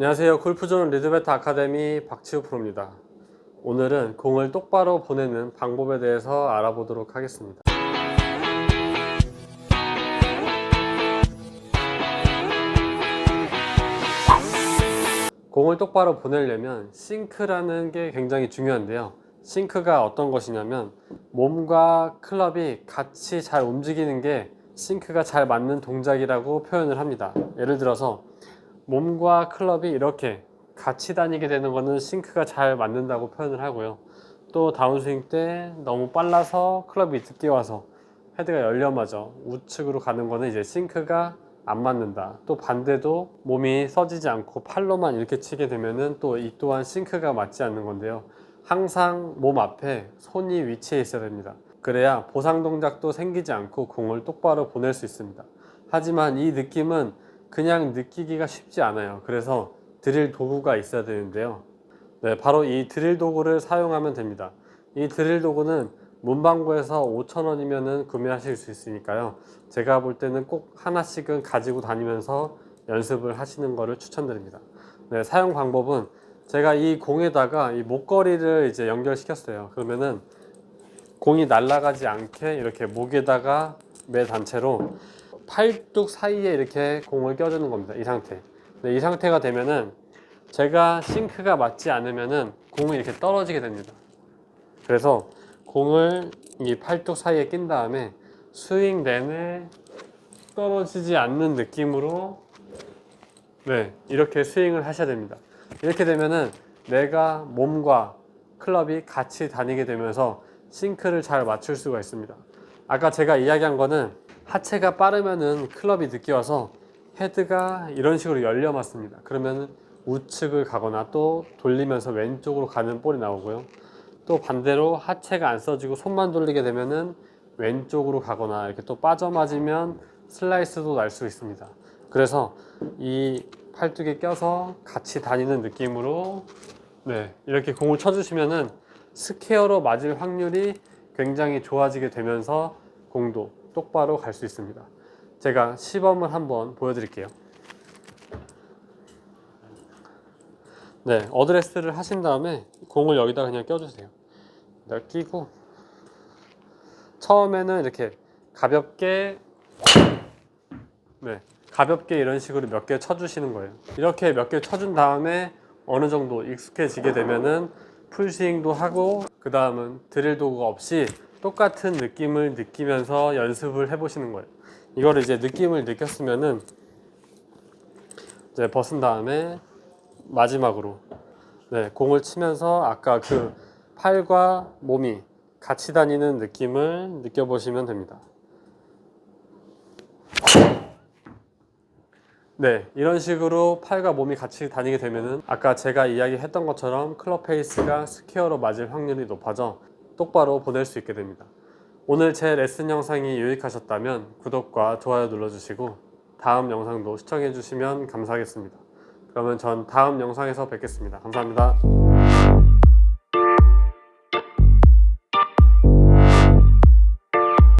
안녕하세요. 골프존 리드베트 아카데미 박치우 프로입니다. 오늘은 공을 똑바로 보내는 방법에 대해서 알아보도록 하겠습니다. 공을 똑바로 보내려면 싱크라는 게 굉장히 중요한데요. 싱크가 어떤 것이냐면 몸과 클럽이 같이 잘 움직이는 게 싱크가 잘 맞는 동작이라고 표현을 합니다. 예를 들어서 몸과 클럽이 이렇게 같이 다니게 되는 거는 싱크가 잘 맞는다고 표현을 하고요. 또 다운스윙 때 너무 빨라서 클럽이 늦게 와서 헤드가 열려 맞아 우측으로 가는 거는 이제 싱크가 안 맞는다. 또 반대도 몸이 써지지 않고 팔로만 이렇게 치게 되면은 또 이 또한 싱크가 맞지 않는 건데요. 항상 몸 앞에 손이 위치해 있어야 됩니다. 그래야 보상 동작도 생기지 않고 공을 똑바로 보낼 수 있습니다. 하지만 이 느낌은 그냥 느끼기가 쉽지 않아요. 그래서 드릴 도구가 있어야 되는데요. 네, 바로 이 드릴 도구를 사용하면 됩니다. 이 드릴 도구는 문방구에서 5,000원이면 구매하실 수 있으니까요. 제가 볼 때는 꼭 하나씩은 가지고 다니면서 연습을 하시는 것을 추천드립니다. 네, 사용 방법은 제가 이 공에다가 이 목걸이를 이제 연결시켰어요. 그러면은 공이 날아가지 않게 이렇게 목에다가 매 단체로 팔뚝 사이에 이렇게 공을 껴주는 겁니다. 이 상태. 네, 이 상태가 되면은 제가 싱크가 맞지 않으면은 공이 이렇게 떨어지게 됩니다. 그래서 공을 이 팔뚝 사이에 낀 다음에 스윙 내내 떨어지지 않는 느낌으로 네 이렇게 스윙을 하셔야 됩니다. 이렇게 되면은 내가 몸과 클럽이 같이 다니게 되면서 싱크를 잘 맞출 수가 있습니다. 아까 제가 이야기한 거는 하체가 빠르면은 클럽이 늦게 와서 헤드가 이런 식으로 열려 맞습니다. 그러면 우측을 가거나 또 돌리면서 왼쪽으로 가는 볼이 나오고요. 또 반대로 하체가 안 써지고 손만 돌리게 되면은 왼쪽으로 가거나 이렇게 또 빠져 맞으면 슬라이스도 날 수 있습니다. 그래서 이 팔뚝에 껴서 같이 다니는 느낌으로 네, 이렇게 공을 쳐주시면은 스퀘어로 맞을 확률이 굉장히 좋아지게 되면서 공도 똑바로 갈 수 있습니다. 제가 시범을 한번 보여드릴게요. 네, 어드레스를 하신 다음에 공을 여기다 그냥 껴주세요. 네, 끼고 처음에는 이렇게 가볍게 네, 가볍게 이런 식으로 몇 개 쳐주시는 거예요. 이렇게 몇 개 쳐준 다음에 어느 정도 익숙해지게 되면은 풀스윙도 하고 그 다음은 드릴 도구가 없이 똑같은 느낌을 느끼면서 연습을 해보시는 거예요. 이거를 이제 느낌을 느꼈으면은 이제 벗은 다음에 마지막으로 네, 공을 치면서 아까 그 팔과 몸이 같이 다니는 느낌을 느껴보시면 됩니다. 네, 이런 식으로 팔과 몸이 같이 다니게 되면은 아까 제가 이야기했던 것처럼 클럽 페이스가 스퀘어로 맞을 확률이 높아져 똑바로 보낼 수 있게 됩니다. 오늘 제 레슨 영상이 유익하셨다면 구독과 좋아요 눌러주시고 다음 영상도 시청해 주시면 감사하겠습니다. 그러면 전 다음 영상에서 뵙겠습니다. 감사합니다.